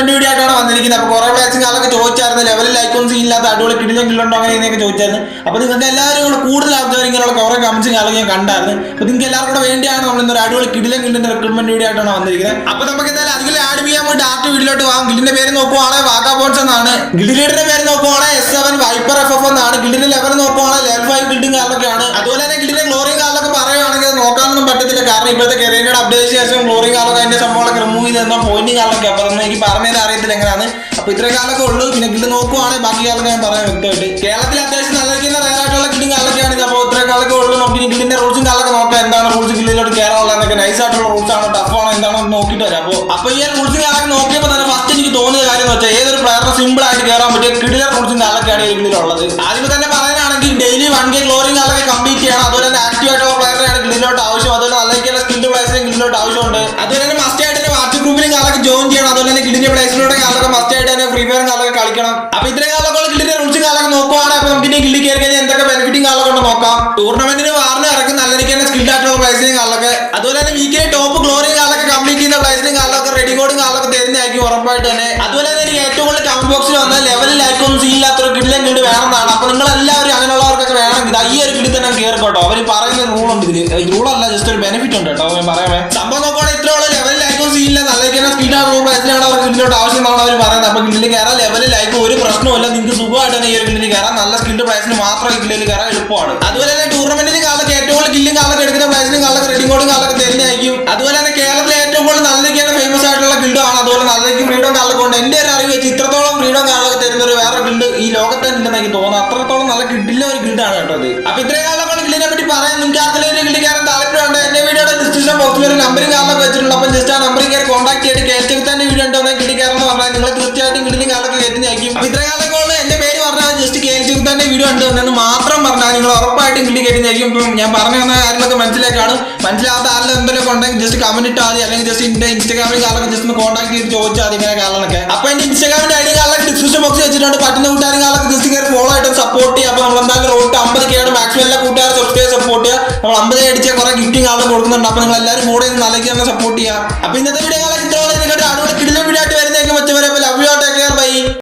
Recruitment video ആയിട്ടാണ് വന്നിരിക്കുന്നത്. അപ്പൊ കുറെ പ്ലേസിംഗ് ആളൊക്കെ ചോദിച്ചായിരുന്നു. ലെവലിൽ ഐക്കോൺസ് ഇല്ലാത്ത അടിപൊളി കിടിലും കില്ലുണ്ടോ അങ്ങനെ ഇങ്ങനെയൊക്കെ ചോദിച്ചായിരുന്നു. അപ്പൊ നിങ്ങൾക്ക് എല്ലാവരും കൂടെ കൂടുതൽ ആൾക്കാർ ഇങ്ങനെയുള്ള കുറെ കമൻസും ആളൊക്കെ ഞാൻ കണ്ടായിരുന്നു. അപ്പൊ നിങ്ങൾക്ക് എല്ലാവർക്കും കൂടെ വേണ്ടിയാണ് നമ്മൾ ഇന്നൊരു അടിപൊളി കിടിലും കിട്ടുന്ന റിക്രൂട്ട്മെന്റ് വീഡിയോ ആയിട്ടാണ് വന്നിരിക്കുന്നത്. അപ്പൊ നമുക്ക് എന്തായാലും അതിൽ ആഡ് ചെയ്യാൻ വേണ്ടി ആർട്ട് വീഡിയോട്ട് പോകാം. ഗില്ലിന്റെ പേര് നോക്കുവാണെങ്കിൽ വാഗാ ബോൺസ് എന്നാണ്. ഗിൽഡ് പേര് നോക്കുവാണെങ്കിൽ S seven viper F F എന്നാണ്. ഗിൽഡിന്റെ ലെവൽ നോക്കുവാണെങ്കിൽ ലെവൽ ഫൈവ് ഗിൽഡിംഗ് കാർഡൊക്കെയാണ് അതുപോലെ തന്നെ ഗിൽഡിന്റെ ഗ്ലോറി കാർഡൊക്കെ പറയുവാണെങ്കിൽ അത് നോക്കാനൊന്നും പറ്റത്തില്ല കാരണം ഇപ്പോഴത്തെ കെറിയയുടെ അപ്ഡേറ്റ് ശേഷം ഗ്ലോറി കാലൊക്കെ അതിന്റെ സംഭവങ്ങളൊക്കെ റിമൂവ് ചെയ്ത് ചെയ്തെന്നോ പോയിന്റിംഗ് കാലൊക്കെ. അപ്പൊ അതൊന്നും എനിക്ക് പറഞ്ഞത് അറിയത്തില്ല എങ്ങനെയാണ് അപ്പൊ ഇത്രയും കാലൊക്കെ ഉള്ളൂ. പിന്നെ കിട്ടി നോക്കുവാണെങ്കിൽ ബാക്കി കാലൊക്കെ ഞാൻ പറയാം വ്യക്തമായിട്ട്. കേരളത്തിൽ അത്യാവശ്യം നല്ല റയറായിട്ടുള്ള ഗിൽഡിംഗ് കാലൊക്കെയാണ് ഇത് അപ്പോൾ ഇത്രയും കാലൊക്കെ ഉള്ളൂ. നമുക്ക് ഗിൽഡിന്റെ റൂൾസും കാലൊക്കെ നോക്കാം. എന്താണ് റൂൾസ് ഗില്ലിലോട്ട് കയറാനുള്ളതെന്നൊക്കെ നൈസ് ആയിട്ടുള്ള റൂൾസ് ആണോ? ടഫ് ആണോ? എന്താണോ നോക്കിയിട്ട് വരാം. അപ്പോൾ അപ്പൊ ഈ റൂൾസും കാലൊക്കെ നോക്കിയപ്പോൾ തന്നെ ഫസ്റ്റ് എനിക്ക് തോന്നിയ കാര്യം എന്ന് വെച്ചാൽ ഏതൊരു പ്ലെയറിന് സിമ്പിൾ ആയിട്ട് കയറാൻ പറ്റിയ കിടിലർ റൂൾസും കാലൊക്കെയാണ് ഈ ഗില്ലിലുള്ളത് ആദ്യം തന്നെ പറയാനാണെങ്കിൽ ഡെയിലി വൺ കെ ഗ്ലോറിംഗ് കാലൊക്കെ കംപ്ലീറ്റ് ചെയ്യണം. അതുപോലെ തന്നെ ആക്റ്റീവ് ആയിട്ടുള്ള പ്ലെയറിനാണ് ഗില്ലിലോട്ട് അതുപോലെ തന്നെ മസ്റ്റ് ആയിട്ട് തന്നെ വാട്സ്ആപ്പ് ഗ്രൂപ്പിലും കാലൊക്കെ ജോയിൻ ചെയ്യണം. അതുപോലെ തന്നെ കിഡിന്റെ പ്ലേസിലൂടെ കാലൊക്കെ മസ്റ്റ് ആയിട്ട് തന്നെ ഫ്രീ ഫയർ കാലൊക്കെ കളിക്കണം. അപ്പൊ ഇത്രയും കാലൊക്കെ ഗില്ലിന്റെ റൂൾസും കാലൊക്കെ നോക്കുവാണെങ്കിൽ അപ്പൊ നമുക്ക് ഇനി ഗില്ലി കയറി കഴിഞ്ഞാൽ എന്തൊക്കെ ബെനിഫിറ്റും കാലൊക്കെ ഉണ്ട് നോക്കാം. ടൂർണമെന്റിന് വാറിന് ഇറക്കി നല്ല രീതിക്ക് തന്നെ സ്കിൽഡ് ആയിട്ടുള്ള പ്ലേസിനും കാലൊക്കെ. അതുപോലെ തന്നെ വീക്കിലെ ടോപ്പ് ഗ്ലോറിയും കാലൊക്കെ കംപ്ലീറ്റ് ചെയ്യുന്ന പ്ലേസിനും കാലൊക്കെ റെഡി കോഡും കാലൊക്കെ തരുന്നതായിരിക്കും ഉറപ്പായിട്ട് തന്നെ. അതുപോലെ തന്നെ ഏറ്റവും കൂടുതൽ കമന്റ് ബോക്സിൽ വന്ന ലെവലിൽ ഐക്കോൺ സീനില്ലാത്തൊരു കിടിലൻ കിട്ടി വേണമെന്നാണ്. അപ്പൊ നിങ്ങൾ എല്ലാവരും അങ്ങനെയുള്ളവർക്കൊക്കെ വേണമെങ്കിൽ ഈ ഒരു കിഡി തന്നെ കയറിക്കോട്ടോ അവർ പറയുന്ന റൂൾ ഉണ്ട് ഇതിൽ അല്ല ജസ്റ്റ് ഒരു ബെനിഫിറ്റ് ഉണ്ട് കേട്ടോ. ഞാൻ പറയാമേ രീതിക്ക് സ്പീഡ് ആണ് പ്ലേസിലാണ് അവർ അവർക്ക് ആവശ്യം എന്നാണ് അവർ പറയുന്നത്. അപ്പൊ ഗിൽഡിൽ കയറാൻ ലെവലിൽ ആയിക്ക് ഒരു പ്രശ്നമില്ല നിങ്ങൾക്ക് സുഖമായിട്ട് തന്നെ ഈ ഒരു കയറാം. നല്ല സ്കിൽഡ് പ്ലേസിന് മാത്രം ഗിൽഡിൽ കയറാൻ എളുപ്പമാണ്. അതുപോലെ തന്നെ ടൂർണമെന്റിന് കാലത്ത് ഏറ്റവും കൂടുതൽ കില്ലും കാലൊക്കെ എടുക്കുന്ന പ്രൈസിനും കാലൊക്കെ റെഡിങ് കോഡും കാലൊക്കെ തരുന്നതായിരിക്കും അതുപോലെ തന്നെ കേരളത്തിലെ ഏറ്റവും കൂടുതൽ നല്ല രീതിക്കാണ് ഫേമസ് ആയിട്ടുള്ള ഗിൽഡാണ് അതുപോലെ നല്ല രീതിക്ക് ഫ്രീഡം കാലൊക്കെ ഉണ്ട് എന്റെ ഒരു അറിവ് വെച്ച് ഇത്രത്തോളം ഫ്രീഡം കാലൊക്കെ തരുന്ന ഒരു വേറെ ഗിൽഡ് ഈ ലോകത്ത് തന്നെ എനിക്ക് തോന്നുന്നു. അത്രത്തോളം നല്ല കിഡിലെ ഒരു ഗിൽഡാണ് കേട്ടോ അത് അപ്പൊ ഇത്രയും കാലൊക്കെ ഗില്ലിനെ പറ്റി പറയാൻ നിങ്ങൾക്ക് ആർക്കെങ്കിലും ഒരു നമ്പർ കാലൊക്കെ വെച്ചിട്ടുണ്ട്. അപ്പം ജസ്റ്റ് ആ നമ്പറിൽ കയറി കോൺടാക്ട് ചെയ്ത് തന്നെ വീഡിയോ ഉണ്ടോ എന്ന് കിട്ടിക്കാറെന്ന് പറഞ്ഞാൽ നിങ്ങൾ തീർച്ചയായിട്ടും കിട്ടുന്ന കാലൊക്കെ കയറ്റി അപ്പൊ ഇത്രയും കാലൊക്കെ ഉള്ള എന്റെ പേര് പറഞ്ഞാൽ ജസ്റ്റ് തന്നെ വീഡിയോ ഉണ്ടോ എന്ന് മാത്രം പറഞ്ഞാൽ നിങ്ങൾ ഉറപ്പായിട്ടും കിട്ടി കയറ്റി നയിക്കും. ഇപ്പം ഞാൻ പറഞ്ഞു തന്ന കാര്യങ്ങളൊക്കെ മനസ്സിലാക്കാണ് മനസ്സിലാത്ത ആരുടെ എന്തെങ്കിലും ഉണ്ടെങ്കിൽ ജസ്റ്റ് കമന്റ് ഇട്ടാൽ മതി. അല്ലെങ്കിൽ ജസ്റ്റ് എന്റെ ഇൻസ്റ്റാഗ്രാമിൽ കാലൊക്കെ ജസ്റ്റ് ഒന്ന് കോൺടാക്ട് ചെയ്ത് ചോദിച്ചാൽ മതി ഇങ്ങനെ കാലൊക്കെ അപ്പൊ എന്റെ ഇൻസ്റ്റാഗ്രാമിന്റെ ഐ ഡി കാലൊക്കെ ഡിസ്ക്രിപ്ഷൻ ബോക്സ് വെച്ചിട്ടുണ്ട്. പറ്റുന്ന കൂട്ടുകാർ കാലൊക്കെ ജസ്റ്റ് കയറി ഫോളോ ആയിട്ട് സപ്പോർട്ട് ചെയ്യുക സപ്പോർട്ട് ചെയ്യുക. നമ്മൾ അമ്പത് അടിച്ച കുറെ ഗിഫ്റ്റിംഗ് ആളുകൾ കൊടുക്കുന്നുണ്ട്. അപ്പൊ നിങ്ങൾ എല്ലാവരും കൂടെ നല്ല സപ്പോർട്ട് ചെയ്യുക. അപ്പൊ ഇന്നത്തെ വീഡിയോ